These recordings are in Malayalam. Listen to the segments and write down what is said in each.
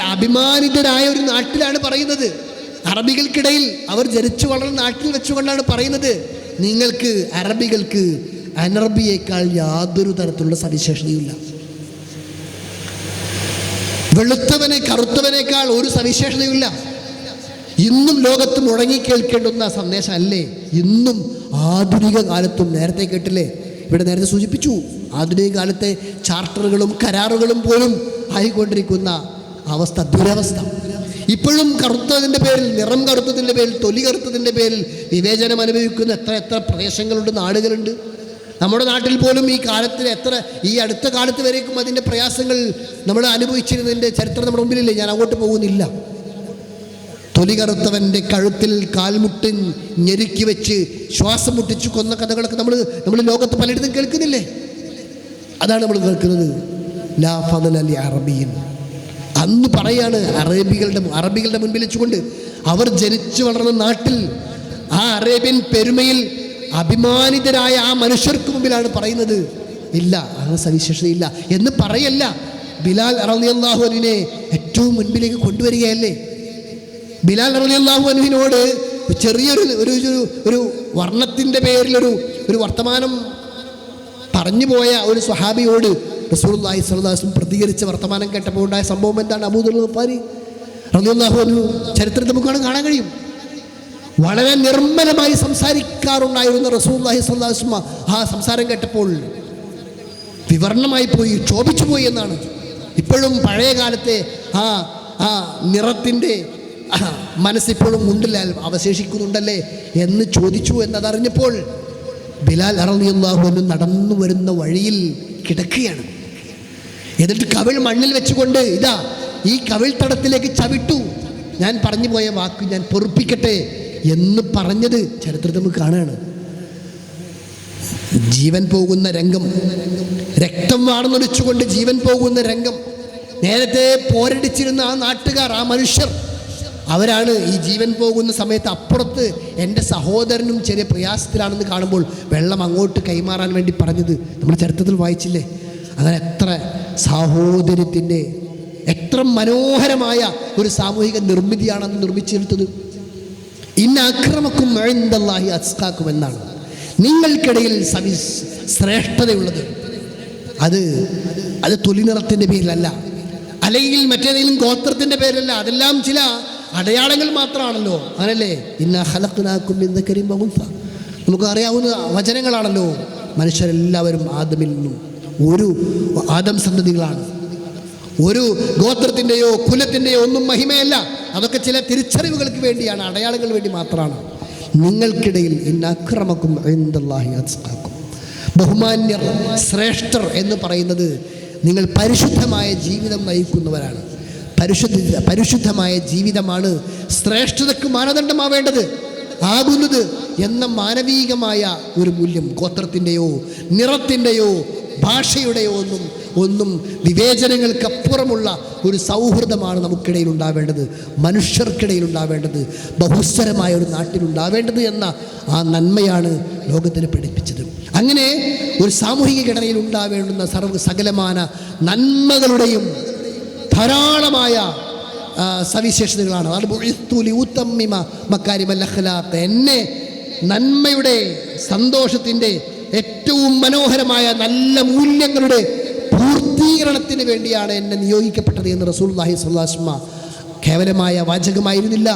അഭിമാനിതരായ ഒരു നാട്ടിലാണ് പറയുന്നത്. അറബികൾക്കിടയിൽ അവർ ജനിച്ചു വളർന്ന നാട്ടിൽ വെച്ചുകൊണ്ടാണ് പറയുന്നത്. നിങ്ങൾക്ക് അറബികൾക്ക് അനറബിയേക്കാൾ യാതൊരു തരത്തിലുള്ള സവിശേഷതയുമില്ല. വെളുത്തവനെ കറുത്തവനേക്കാൾ ഒരു സവിശേഷതയുമില്ല. ഇന്നും ലോകത്ത് മുഴങ്ങി കേൾക്കേണ്ടുന്ന സന്ദേശമല്ലേ? ഇന്നും ആധുനിക കാലത്തും നേരത്തെ കേട്ടില്ലേ? ഇവിടെ നേരത്തെ സൂചിപ്പിച്ചു. ആധുനിക കാലത്തെ ചാർട്ടറുകളും കരാറുകളും പോലും ആയിക്കൊണ്ടിരിക്കുന്ന അവസ്ഥ ദുരവസ്ഥ. ഇപ്പോഴും കറുത്തതിന്റെ പേരിൽ നിറം കറുത്തതിന്റെ പേരിൽ തൊലി കറുത്തതിന്റെ പേരിൽ വിവേചനം അനുഭവിക്കുന്ന എത്ര എത്ര പ്രദേശങ്ങളുണ്ട് നാടുകളുണ്ട്. നമ്മുടെ നാട്ടിൽ പോലും ഈ കാലത്തിൽ എത്ര ഈ അടുത്ത കാലത്ത് വരേക്കും അതിന്റെ പ്രയാസങ്ങൾ നമ്മൾ അനുഭവിച്ചിരുന്നതിന്റെ ചരിത്രം നമ്മുടെ മുമ്പിലില്ലേ? ഞാൻ അങ്ങോട്ട് പോകുന്നില്ല. തൊലി കറുത്തവന്റെ കഴുത്തിൽ കാൽമുട്ട് ഞെരുക്കി വെച്ച് ശ്വാസം മുട്ടിച്ചു കൊന്ന കഥകളൊക്കെ നമ്മൾ നമ്മൾ ലോകത്ത് പലയിടത്തും കേൾക്കുന്നില്ലേ? അതാണ് നമ്മൾ കേൾക്കുന്നത്. ലാ ഫദൽ അലി അറബിയൻ അന്ന് പറയാണ് അറേബികളുടെ അറബികളുടെ മുൻപിൽ വെച്ചുകൊണ്ട് അവർ ജനിച്ചു വളർന്ന നാട്ടിൽ ആ അറേബ്യൻ പെരുമയിൽ അഭിമാനിതരായ ആ മനുഷ്യർക്ക് മുമ്പിലാണ് പറയുന്നത് ഇല്ല അങ്ങനെ സവിശേഷതയില്ല എന്ന് പറയല്ല. ബിലാൽ അറളിയല്ലാഹുവിനെ ഏറ്റവും മുൻപിലേക്ക് കൊണ്ടുവരികയല്ലേ? ബിലാൽ അൻഹുവിനോട് ചെറിയൊരു ഒരു ഒരു വർണത്തിന്റെ പേരിലൊരു ഒരു വർത്തമാനം പറഞ്ഞു പോയ ഒരു സ്വഹാബിയോട് അലൈഹി വസല്ലം പ്രതികരിച്ച വർത്തമാനം കേട്ടപ്പോൾ ഉണ്ടായ സംഭവം എന്താണ്? അബൂദുൽ ഗഫാരി അൻഹു ചരിത്രത്തിൽ നമുക്ക് കാണാൻ കഴിയും. വളരെ നിർമ്മലമായി സംസാരിക്കാറുണ്ടായിരുന്ന അലൈഹി വസല്ലം ആ സംസാരം കേട്ടപ്പോൾ വിവരണമായി പോയി ക്ഷോഭിച്ചു പോയി എന്നാണ്. ഇപ്പോഴും പഴയ കാലത്തെ ആ ആ നിറത്തിന്റെ മനസ്സിപ്പോഴും ഉണ്ടില്ല അവശേഷിക്കുന്നുണ്ടല്ലേ എന്ന് ചോദിച്ചു എന്നതറിഞ്ഞപ്പോൾ ബിലാൽ അറളിയല്ലാഹുവിന് നടന്നു വരുന്ന വഴിയിൽ കിടക്കുകയാണ്. എന്നിട്ട് കവിൾ മണ്ണിൽ വെച്ചുകൊണ്ട് ഇതാ ഈ കവിൾ തടത്തിലേക്ക് ചവിട്ടു. ഞാൻ പറഞ്ഞു പോയ വാക്ക് ഞാൻ പൊറുപ്പിക്കട്ടെ എന്ന് പറഞ്ഞത് ചരിത്രത്തിൽ നമുക്ക് കാണുകയാണ് ജീവൻ പോകുന്ന രംഗം രക്തം വാർന്നൊലിച്ചുകൊണ്ട് ജീവൻ പോകുന്ന രംഗം. നേരത്തെ പോരടിച്ചിരുന്ന ആ നാട്ടുകാർ ആ മനുഷ്യർ അവരാണ് ഈ ജീവൻ പോകുന്ന സമയത്ത് അപ്പുറത്ത് എന്റെ സഹോദരനും ചെറിയ പ്രയാസത്തിലാണെന്ന് കാണുമ്പോൾ വെള്ളം അങ്ങോട്ട് കൈമാറാൻ വേണ്ടി പറഞ്ഞത്. നമ്മുടെ ചരിത്രത്തിൽ വായിച്ചില്ലേ? അങ്ങനെ എത്ര സാഹോദര്യത്തിന്റെ എത്ര മനോഹരമായ ഒരു സാമൂഹിക നിർമ്മിതിയാണെന്ന് നിർമ്മിച്ചെടുത്തത്. ഇന്ന അക്രമക്കും എഴുന്തല്ലാഹി അസ്കാക്കും എന്നാണ്. നിങ്ങൾക്കിടയിൽ സവി ശ്രേഷ്ഠതയുള്ളത്. അത് അത് തൊലി നിറത്തിന്റെ പേരിലല്ല. അല്ലെങ്കിൽ മറ്റേതെങ്കിലും ഗോത്രത്തിന്റെ പേരിലല്ല. അതെല്ലാം ചില അടയാളങ്ങൾ മാത്രമാണല്ലോ. അങ്ങനല്ലേ ഇന്ന ഹലക്കുനാക്കും ഇന്ന കരിമ്പ നമുക്ക് അറിയാവുന്ന വചനങ്ങളാണല്ലോ. മനുഷ്യരെല്ലാവരും ആദമിൽ നിന്നും ഒരു ആദം സന്തതികളാണ് ഒരു ഗോത്രത്തിന്റെയോ കുലത്തിന്റെയോ ഒന്നും മഹിമയല്ല. അതൊക്കെ ചില തിരിച്ചറിവുകൾക്ക് വേണ്ടിയാണ് അടയാളങ്ങൾ വേണ്ടി മാത്രമാണ്. നിങ്ങൾക്കിടയിൽ ഇന്ന അക്രമക്കും എന്തല്ലാഹി അസ്കാക്കും ബഹുമാന്യർ ശ്രേഷ്ഠർ എന്ന് പറയുന്നത് നിങ്ങൾ പരിശുദ്ധമായ ജീവിതം നയിക്കുന്നവരാണ്. പരിശുദ്ധ പരിശുദ്ധമായ ജീവിതമാണ് ശ്രേഷ്ഠതയ്ക്ക് മാനദണ്ഡമാവേണ്ടത് ആകുന്നത് എന്ന മാനവീകമായ ഒരു മൂല്യം ഗോത്രത്തിന്റെയോ നിറത്തിന്റെയോ ഭാഷയുടെയോ ഒന്നും ഒന്നും വിവേചനങ്ങൾക്കപ്പുറമുള്ള ഒരു സൗഹൃദമാണ് നമുക്കിടയിൽ ഉണ്ടാവേണ്ടത്. മനുഷ്യർക്കിടയിൽ ഉണ്ടാവേണ്ടത്. ബഹുസ്വരമായ ഒരു നാട്ടിൽ ഉണ്ടാവേണ്ടത് എന്ന ആ നന്മയാണ് ലോകത്തിന് പഠിപ്പിച്ചത്. അങ്ങനെ ഒരു സാമൂഹിക ഘടനയിൽ ഉണ്ടാവേണ്ടുന്ന സർവ സകലമാന നന്മകളുടെയും ധാരാളമായ സവിശേഷതകളാണ്. അഖ്ലാഖ്. എന്നെ നന്മയുടെ സന്തോഷത്തിന്റെ ഏറ്റവും മനോഹരമായ നല്ല മൂല്യങ്ങളുടെ പൂർത്തീകരണത്തിന് വേണ്ടിയാണ് എന്നെ നിയോഗിക്കപ്പെട്ടത് എന്ന് റസൂൽല്ലാഹി സ്വല്ലാസ്മ കേവലമായ വാചകമായിരുന്നില്ല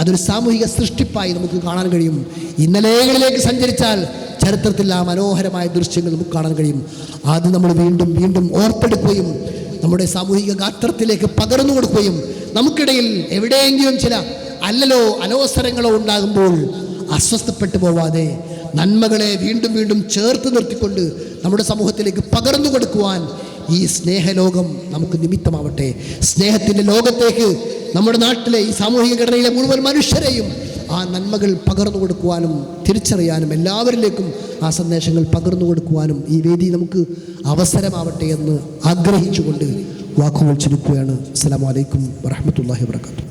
അതൊരു സാമൂഹിക സൃഷ്ടിപ്പായി നമുക്ക് കാണാൻ കഴിയും. ഇന്നലെകളിലേക്ക് സഞ്ചരിച്ചാൽ ചരിത്രത്തിൽ ആ മനോഹരമായ ദൃശ്യങ്ങൾ നമുക്ക് കാണാൻ കഴിയും. അത് നമ്മൾ വീണ്ടും വീണ്ടും ഓർത്തെടുക്കുകയും നമ്മുടെ സാമൂഹിക ഗാത്രത്തിലേക്ക് പകർന്നു കൊടുക്കുകയും നമുക്കിടയിൽ എവിടെയെങ്കിലും ചില അല്ലലോ അലോസരങ്ങളോ ഉണ്ടാകുമ്പോൾ അസ്വസ്ഥപ്പെട്ടു പോവാതെ നന്മകളെ വീണ്ടും വീണ്ടും ചേർത്ത് നിർത്തിക്കൊണ്ട് നമ്മുടെ സമൂഹത്തിലേക്ക് പകർന്നു കൊടുക്കുവാൻ ഈ സ്നേഹലോകം നമുക്ക് നിമിത്തമാവട്ടെ. സ്നേഹത്തിന്റെ ലോകത്തേക്ക് നമ്മുടെ നാട്ടിലെ ഈ സാമൂഹിക ഘടനയിലെ മുഴുവൻ മനുഷ്യരെയും ആ നന്മകൾ പകർന്നു കൊടുക്കുവാനും തിരിച്ചറിയാനും എല്ലാവരിലേക്കും ആ സന്ദേശങ്ങൾ പകർന്നു കൊടുക്കുവാനും ഈ വേദി നമുക്ക് അവസരമാവട്ടെ എന്ന് ആഗ്രഹിച്ചുകൊണ്ട് വാക്കുകൾ ചുരുക്കുകയാണ് അസ്സാം വലൈക്കും വറഹ്മത്തുള്ളാഹി വാബർക്കാത്തു